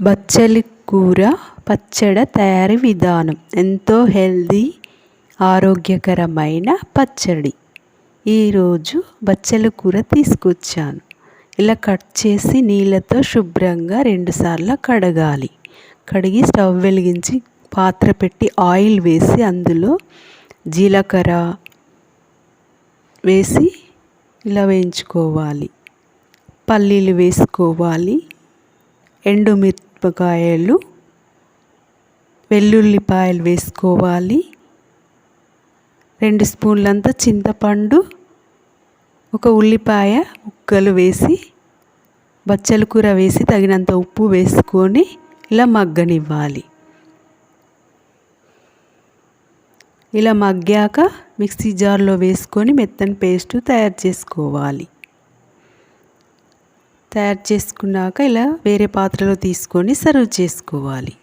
బచ్చలి కూర పచ్చడి తయారీ విధానం. ఎంతో హెల్దీ ఆరోగ్యకరమైన పచ్చడి. ఈరోజు బచ్చలి కూర తీసుకొచ్చాను. ఇలా కట్ చేసి నీళ్ళతో శుభ్రంగా రెండుసార్లు కడగాలి. కడిగి స్టవ్ వెలిగించి పాత్ర పెట్టి ఆయిల్ వేసి అందులో జీలకర్ర వేసి ఇలా వేయించుకోవాలి. పల్లీలు వేసుకోవాలి. ఎండుమిర్చి మిరపకాయలు వెల్లుల్లిపాయలు వేసుకోవాలి. రెండు స్పూన్లంత చింతపండు ఒక ఉల్లిపాయ ముక్కలు వేసి బచ్చల కూర వేసి తగినంత ఉప్పు వేసుకొని ఇలా మగ్గనివ్వాలి. ఇలా మగ్గాక మిక్సీ జార్లో వేసుకొని మెత్తని పేస్ట్ తయారు చేసుకోవాలి. తయారు చేసుకున్నాక ఇలా వేరే పాత్రలో తీసుకొని సర్వ్ చేసుకోవాలి.